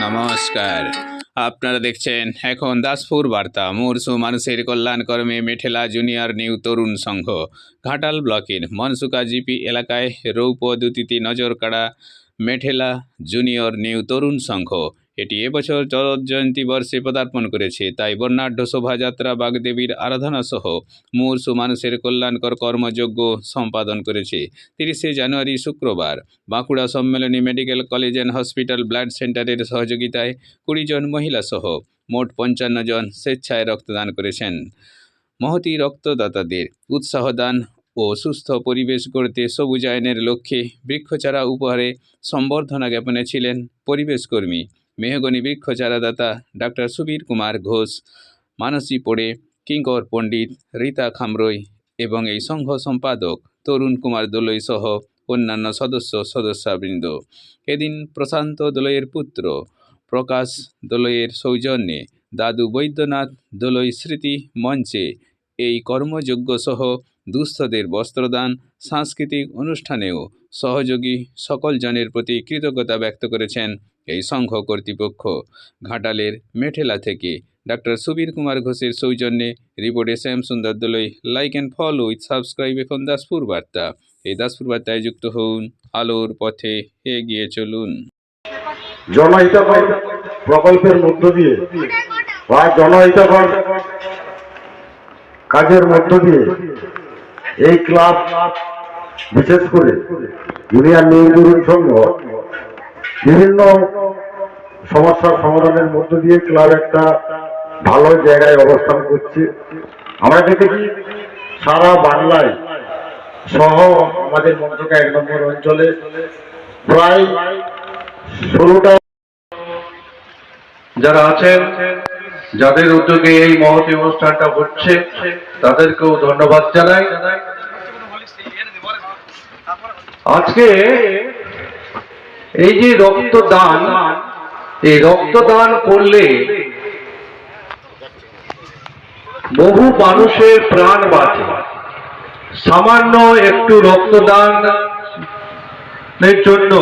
নমস্কার। আপনারা দেখছেন এখন দাসপুর বার্তা মুরসু মানুষের কল্যাণ কর্মে মেঠেলা জুনিয়র নিউ তরুণ সংঘ। ঘাটাল ব্লকের মনসুকা জিপি এলাকায় রৌপ নজর কাড়া মেঠেলা জুনিয়র নিউ তরুণ সংঘ। এটি এবছর জয়ন্তী বর্ষে পদার্পণ করেছে। তাই বর্ণাঢ্য শোভাযাত্রা, বাগদেবীর আরাধনা সহ মুরসু মানুষের কল্যাণকর কর্মযজ্ঞ সম্পাদন করেছে। তিরিশে জানুয়ারি, শুক্রবার Bankura Sammilani medical college and hospital blood সেন্টারের সহযোগিতায় কুড়ি জন মহিলা সহ মোট পঞ্চান্ন জন স্বেচ্ছায় রক্তদান করেছেন। মহতি রক্তদাতাদের উৎসাহ দান ও সুস্থ পরিবেশ গড়তে সবুজায়নের লক্ষ্যে বৃক্ষচারা উপহারে সম্বর্ধনা জ্ঞাপনে ছিলেন পরিবেশকর্মী মেহগনি বৃক্ষচারাদাতা ডাক্তার সুবীর কুমার ঘোষ, মানসী পোড়ে, কিঙ্কর পণ্ডিত রীতা খামরই এবং এই সংঘ সম্পাদক তরুণ কুমার দোলই সহ অন্যান্য সদস্য সদস্যবৃন্দ। এদিন প্রশান্ত দোলইয়ের পুত্র প্রকাশ দোলইয়ের সৌজন্যে দাদু বৈদ্যনাথ দোলই স্মৃতি মঞ্চে এই কর্মযজ্ঞ সহ দুস্থদের বস্ত্রদান, সাংস্কৃতিক অনুষ্ঠানেও সহযোগী সকল জনের প্রতি কৃতজ্ঞতা ব্যক্ত করেছেন এই সংঘ কর্তৃপক্ষ। ঘাটালের মেঠেলা থেকে ডাক্তার সুবীর কুমার ঘোষের সৌজন্যে রিপোর্টে Shyam Sundar Dolui like and follow with subscribe এখন দাসপুর বার্তা। এই দাসপুর বার্তায় যুক্ত হন আলোর পথে এগিয়ে চলুন। প্রকল্পের মধ্য দিয়ে বা জনহিতকর কাজের মধ্য দিয়ে এই ক্লাব, বিশেষ করে ইউনিয়ন নির্মূলন সংঘ বিভিন্ন সমস্যার সমাধানের মধ্য দিয়ে ক্লাব একটা ভালো জায়গায় অবস্থান করছে। আমরা দেখেছি সারা বাংলায় সহ আমাদের মন্ত্রকা এক নম্বর অঞ্চলে প্রায় ষোলোটা যারা আছেন, যাদের উদ্যোগে এই মহতি অনুষ্ঠানটা হচ্ছে, তাদেরকেও ধন্যবাদ জানাই। আজকে এই যে রক্তদান, এই রক্তদান করলে বহু মানুষের প্রাণ বাঁচে। সামান্য একটু রক্তদান জন্য